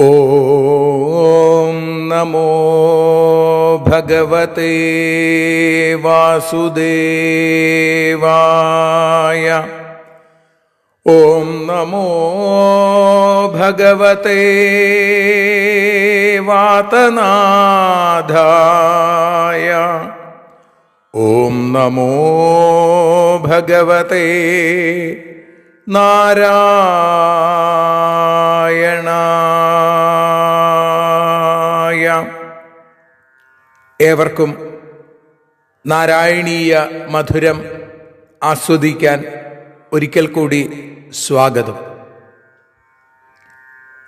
ഓം നമോ ഭഗവതേ വാസുദേവായ. ഓം നമോ ഭഗവതേ വാതനാഥായ. ഓം നമോ ഭഗവതേ നാരായണ ഏവർക്കും നാരായണീയ മധുരം ആസ്വദിക്കാൻ ഒരിക്കൽ കൂടി സ്വാഗതം.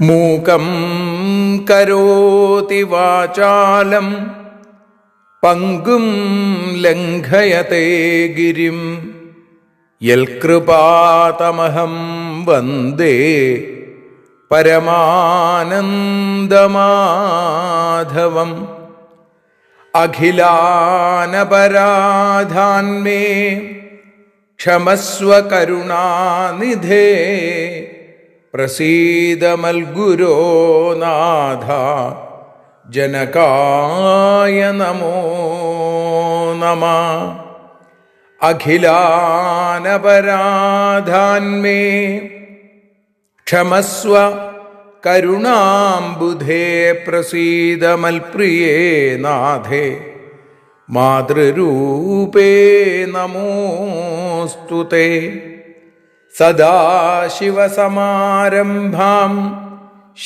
മൂകം കരോതി വാചാലം പങ്കും ലംഘയത്തെ ഗിരിം. യൽകൃപാതമഹം വന്ദേ പരമാനന്ദമാധവം. അഖിലാനപരാധാന്മേ ക്ഷമസ്വ കരുണാനിധേ പ്രസീദമൽഗുരോ നാഥ ജനകായ നമോ നമ. അഖിലാനപരാധാന്മേ ക്ഷമസ്വ കരുണാംബുധേ പ്രസീതമൽപ്രിയേ നാഥേ മാതൃരൂപേ നമോസ്തു തേ. സദാശിവസമാരംഭാം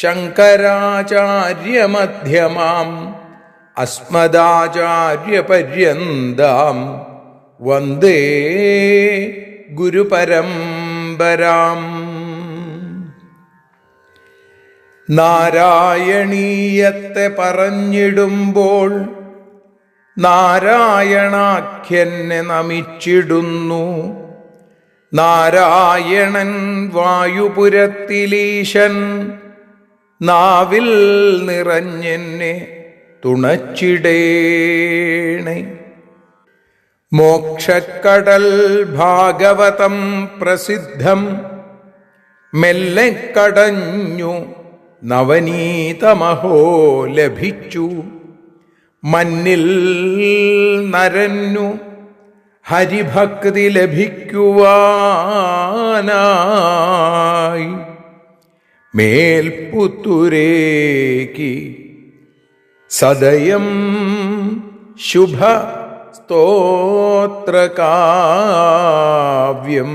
ശങ്കരാചാര്യമധ്യമാം അസ്മദാചാര്യപര്യന്താം വന്ദേ ഗുരുപരമ്പരാം. നാരായണീയത്തെ പറഞ്ഞിടുമ്പോൾ നാരായണാഖ്യനെ നമിച്ചിടുന്നു. നാരായണൻ വായുപുരത്തിലീശൻ നാവിൽ നിറഞ്ഞെന്നെ തുണച്ചിടേണേ. മോക്ഷക്കടൽ ഭാഗവതം പ്രസിദ്ധം മെല്ലെ കടഞ്ഞു നവനീതമഹോ ലഭിച്ചു. മന്നിൽ നരന്നു ഹരിഭക്തി ലഭിക്കുവാനായി. മേൽപുത്തുരേക്ക് സദയം ശുഭ സ്തോത്രകാവ്യം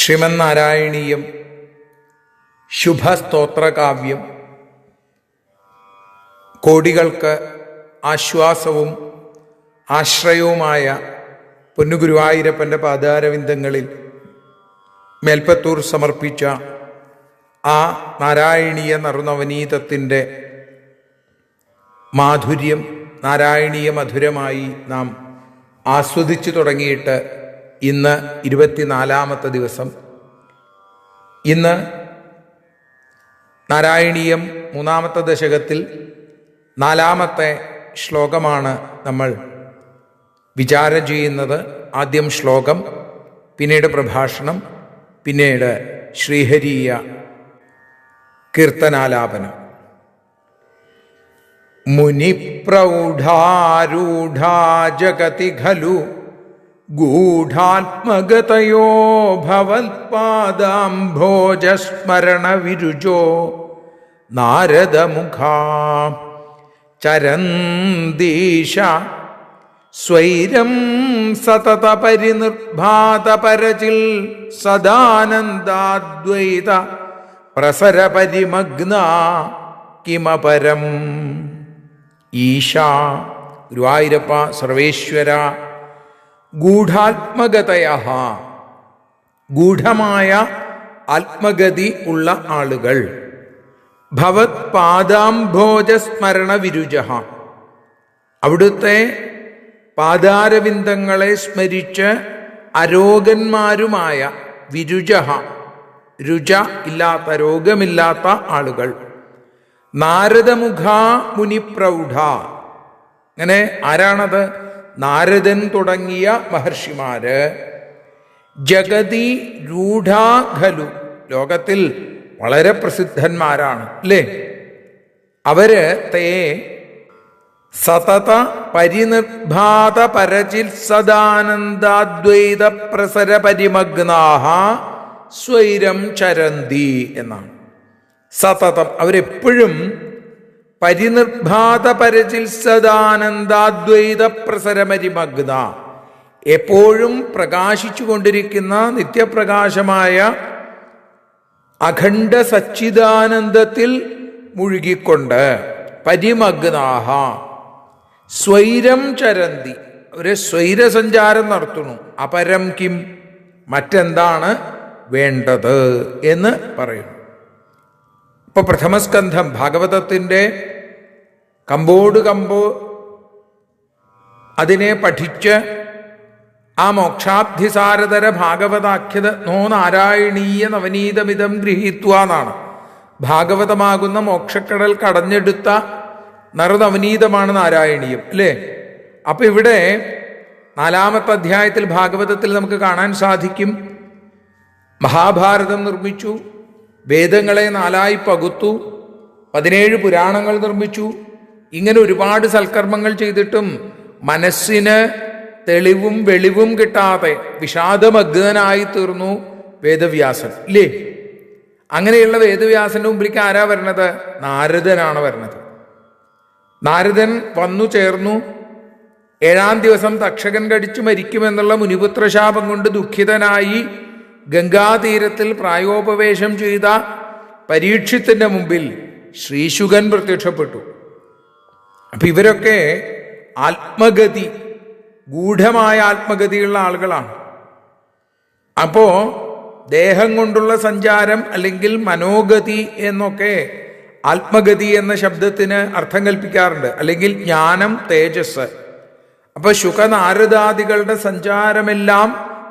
ശ്രീമന്നാരായണീയം ശുഭസ്തോത്രകാവ്യം. കോടികൾക്ക് ആശ്വാസവും ആശ്രയവുമായ പൊന്നുഗുരുവായൂരപ്പന്റെ പാദാരവിന്ദങ്ങളിൽ മേൽപ്പത്തൂർ സമർപ്പിച്ച ആ നാരായണീയ നറുനവനീതത്തിന്റെ മാധുര്യം നാരായണീയ മധുരമായി നാം ആസ്വദിച്ചു തുടങ്ങിയിട്ട് ഇന്ന് ഇരുപത്തിനാലാമത്തെ ദിവസം. ഇന്ന് നാരായണീയം മൂന്നാമത്തെ ദശകത്തിൽ നാലാമത്തെ ശ്ലോകമാണ് നമ്മൾ വിചാരം ചെയ്യുന്നത്. ആദ്യം ശ്ലോകം പിന്നീട് പ്രഭാഷണം പിന്നീട് ശ്രീഹരീയ കീർത്തനാലാപനം. മുനിപ്രൗഢാരൂഢാ ജഗതി ഖലു ഗൂഢാത്മഗതയോ ഭവൽപാദാംഭോജസ്മരണവിരുജോ നാരദമുഖാ ചരന്തീശ സ്വൈരം സതത പരിനിർഭാതപരചിൽ സദാനന്ദാദ്വൈത പ്രസരപരിമഗ്ന കിമപരം. ഈശ ഗുരുവായൂരപ്പ സർവേശ്വര ഗൂഢാത്മഗതയ ഗൂഢമായ ആത്മഗതി ഉള്ള ആളുകൾ. ഭവത് പാദാംഭോജസ്മരണ വിരുജ അവിടുത്തെ പാദാരവിന്ദങ്ങളെ സ്മരിച്ച് അരോഗന്മാരുമായ വിരുജ രുച ഇല്ലാത്ത രോഗമില്ലാത്ത ആളുകൾ. നാരദമുഖ മുനിപ്രൗഢ. അങ്ങനെ ആരാണത്? നാരദൻ തുടങ്ങിയ മഹർഷിമാര് ജഗതി രൂഢാഖലു. ലോകത്തിൽ വളരെ പ്രസിദ്ധന്മാരാണ് അല്ലേ? അവർ തേ സതത പരിനിർഭാത പരചിത്സദാനന്ദാദ്വൈത പ്രസര പരിമഗ്നാഹ സ്വൈരം ചരന്തി എന്നാണ്. സതതം അവരെപ്പോഴും പരിനിർഭാത പരചിത്സദാനന്ദാദ്വൈത പ്രസരമരിമഗ്ന എപ്പോഴും പ്രകാശിച്ചു കൊണ്ടിരിക്കുന്ന നിത്യപ്രകാശമായ അഖണ്ഡ സച്ചിദാനന്ദത്തിൽ മുഴുകിക്കൊണ്ട് പരിമഗ്നാഹ. സ്വൈരം ചരന്തി. അവരെ സ്വൈരസഞ്ചാരം നടത്തുന്നു. അപരം കിം? മറ്റെന്താണ് വേണ്ടത് എന്ന് പറയുന്നു. ഇപ്പൊ പ്രഥമസ്കന്ധം ഭാഗവതത്തിന്റെ കമ്പോട് കമ്പോ അതിനെ പഠിച്ച് ആ മോക്ഷാബ്ധിസാരതര ഭാഗവതാഖ്യത നോ നാരായണീയ നവനീതമിതം ഗൃഹീത്വാന്നാണ് ഭാഗവതമാകുന്ന മോക്ഷക്കടൽ കടഞ്ഞെടുത്ത നറുനവനീതമാണ് നാരായണീയം അല്ലേ? അപ്പൊ ഇവിടെ നാലാമത്തെ അധ്യായത്തിൽ ഭാഗവതത്തിൽ നമുക്ക് കാണാൻ സാധിക്കും. മഹാഭാരതം നിർമ്മിച്ചു. വേദങ്ങളെ നാലായി പകുത്തു പതിനേഴ് പുരാണങ്ങൾ നിർമ്മിച്ചു. ഇങ്ങനെ ഒരുപാട് സൽക്കർമ്മങ്ങൾ ചെയ്തിട്ടും മനസ്സിന് തെളിവും വെളിവും കിട്ടാതെ വിഷാദമഗ്നായി തീർന്നു വേദവ്യാസൻ ഇല്ലേ? അങ്ങനെയുള്ള വേദവ്യാസന്റെ മുമ്പിലേക്ക് ആരാ വരണത് നാരദനാണ് വരണത് നാരദൻ വന്നു ചേർന്നു. ഏഴാം ദിവസം തക്ഷകൻ കടിച്ചു മരിക്കുമെന്നുള്ള മുനിപുത്രശാപം കൊണ്ട് ദുഃഖിതനായി ഗംഗാതീരത്തിൽ പ്രായോപവേശം ചെയ്ത പരീക്ഷത്തിന്റെ മുമ്പിൽ ശ്രീശുഖൻ പ്രത്യക്ഷപ്പെട്ടു. അപ്പം ഇവരൊക്കെ ആത്മഗതി ഗൂഢമായ ആത്മഗതിയുള്ള ആളുകളാണ്. അപ്പോ ദേഹം കൊണ്ടുള്ള സഞ്ചാരം അല്ലെങ്കിൽ മനോഗതി എന്നൊക്കെ ആത്മഗതി എന്ന ശബ്ദത്തിന് അർത്ഥം കൽപ്പിക്കാറുണ്ട്. അല്ലെങ്കിൽ ജ്ഞാനം തേജസ്. അപ്പൊ ശുഖനാരദാദികളുടെ സഞ്ചാരമെല്ലാം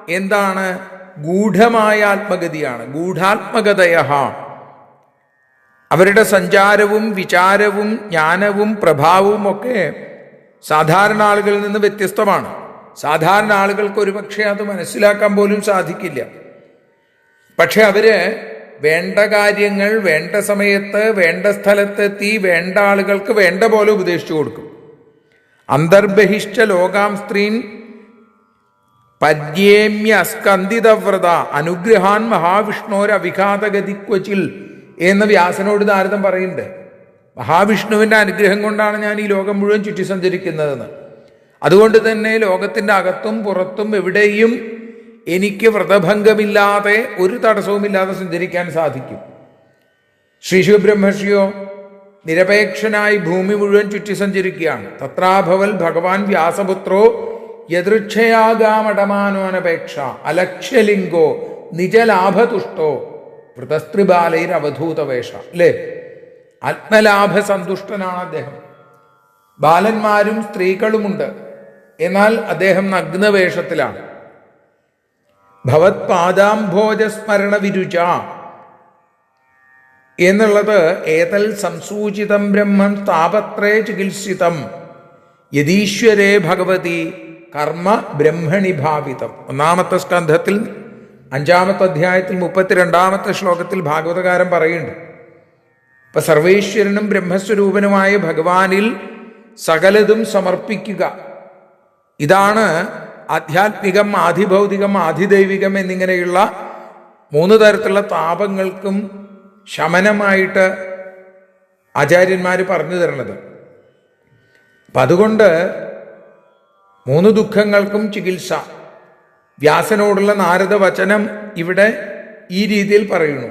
എന്താണ്? ഗൂഢമായ ആത്മഗതിയാണ്. ഗൂഢാത്മകതയ അവരുടെ സഞ്ചാരവും വിചാരവും ജ്ഞാനവും പ്രഭാവവും ഒക്കെ സാധാരണ ആളുകളിൽ നിന്ന് വ്യത്യസ്തമാണ്. സാധാരണ ആളുകൾക്ക് ഒരുപക്ഷെ അത് മനസ്സിലാക്കാൻ പോലും സാധിക്കില്ല. പക്ഷെ അവർ വേണ്ട കാര്യങ്ങൾ വേണ്ട സമയത്ത് വേണ്ട സ്ഥലത്തെത്തി വേണ്ട ആളുകൾക്ക് വേണ്ട പോലെ ഉപദേശിച്ചു കൊടുക്കും. അന്തർബഹിഷ്ഠ ലോകാം സ്ത്രീൻ പര്യേമ്യ സ്കന്ദിതവ്രത അനുഗ്രഹാൻ മഹാവിഷ്ണോരവിഘാതഗതിക്വച്ചിൽ എന്ന് വ്യാസനോട് നാരദം പറയുന്നുണ്ട്. മഹാവിഷ്ണുവിന്റെ അനുഗ്രഹം കൊണ്ടാണ് ഞാൻ ഈ ലോകം മുഴുവൻ ചുറ്റി സഞ്ചരിക്കുന്നതെന്ന്. അതുകൊണ്ട് തന്നെ ലോകത്തിന്റെ അകത്തും പുറത്തും എവിടെയും എനിക്ക് വ്രതഭംഗമില്ലാതെ ഒരു തടസ്സവുമില്ലാതെ സഞ്ചരിക്കാൻ സാധിക്കും. ശ്രീ ശിവബ്രഹ്മർഷിയോ നിരപേക്ഷനായി ഭൂമി മുഴുവൻ ചുറ്റി സഞ്ചരിക്കുകയാണ്. തത്രാഭവൽ ഭഗവാൻ വ്യാസപുത്രോ യദൃക്ഷയാകാമടമാനോനപേക്ഷ അലക്ഷ്യലിംഗോ നിജലാഭതുഷ്ടോ വൃതസ്ത്രിബാലയിൽ അവധൂതവേഷ അല്ലേ? ആത്മലാഭ സന്തുഷ്ടനാണ് അദ്ദേഹം. ബാലന്മാരും സ്ത്രീകളുമുണ്ട്. എന്നാൽ അദ്ദേഹം നഗ്നവേഷത്തിലാണ്. ഭവത് പാദാംഭോജസ്മരണ വിരുച എന്നുള്ളത് ഏതൽ സംസൂചിതം ബ്രഹ്മം താപത്രേ ചികിത്സിതം. യതീശ്വരേ ഭഗവതി കർമ്മ ബ്രഹ്മണി ഭാവിതം. ഒന്നാമത്തെ സ്കന്ധത്തിൽ അഞ്ചാമത്തെ അധ്യായത്തിൽ മുപ്പത്തിരണ്ടാമത്തെ ശ്ലോകത്തിൽ ഭാഗവതകാരൻ പറയുന്നുണ്ട് ഇപ്പൊ സർവേശ്വരനും ബ്രഹ്മസ്വരൂപനുമായ ഭഗവാനിൽ സകലതും സമർപ്പിക്കുക. ഇതാണ് ആധ്യാത്മികം ആധിഭൗതികം ആധിദൈവികം എന്നിങ്ങനെയുള്ള മൂന്ന് തരത്തിലുള്ള താപങ്ങൾക്കും ശമനമായിട്ട് ആചാര്യന്മാർ പറഞ്ഞു തരണത് അപ്പം അതുകൊണ്ട് മൂന്ന് ദുഃഖങ്ങൾക്കും ചികിത്സ. വ്യാസനോടുള്ള നാരദ വചനം ഇവിടെ ഈ രീതിയിൽ പറയുന്നു.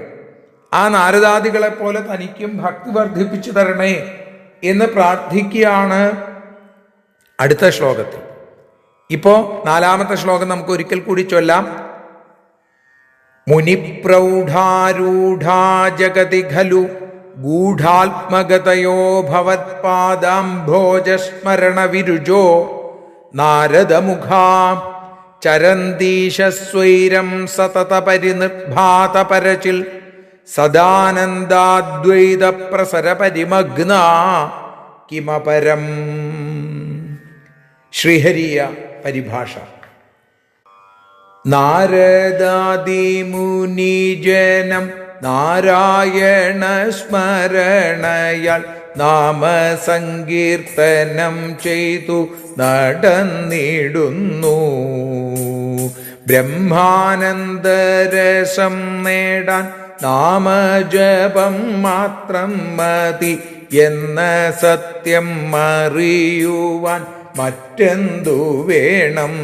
ആ നാരദാദികളെ പോലെ തനിക്കും ഭക്തി വർദ്ധിപ്പിച്ചു തരണേ എന്ന് പ്രാർത്ഥിക്കുകയാണ് അടുത്ത ശ്ലോകത്തിൽ. ഇപ്പോ നാലാമത്തെ ശ്ലോകം നമുക്ക് ഒരിക്കൽ കൂടി ചൊല്ലാം. മുനിപ്രൗഢാരൂഢാ ജഗതി ഖലു ഗൂഢാത്മഗതയോ ഭവത്പാദാംഭോജസ്മരണ വിരുജോ നാരദമുഖാ ചരന്തീശസ്വൈരം സതത പരിനിർഭാത പരചിൽ സദാനന്ദാദ്വൈത പ്രസര പരിമഗ്ന കിമപരം. ശ്രീഹരിയ പരിഭാഷ. നാരദാദിമുനിജനം നാരായണ സ്മരണയാൽ നാമസങ്കീർത്തനം ചെയ്തു നടന്നിടുന്നു. ബ്രഹ്മാനന്ദരസം നേടാൻ നാമജപം മാത്രം മതി എന്ന സത്യം അറിയുവാൻ മറ്റെന്തു വേണം?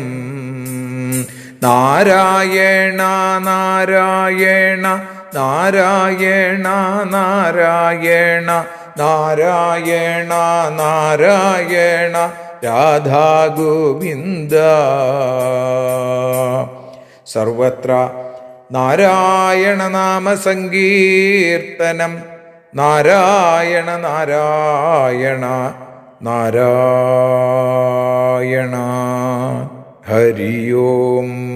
നാരായണ നാരായണ നാരായണ നാരായണ നാരായണ നാരായണ രാധാ ഗോവിന്ദ സർവത്ര നാരായണ നാമസങ്കീർത്തനം. നാരായണ നാരായണ നാരായണ. ഹരി ഓം.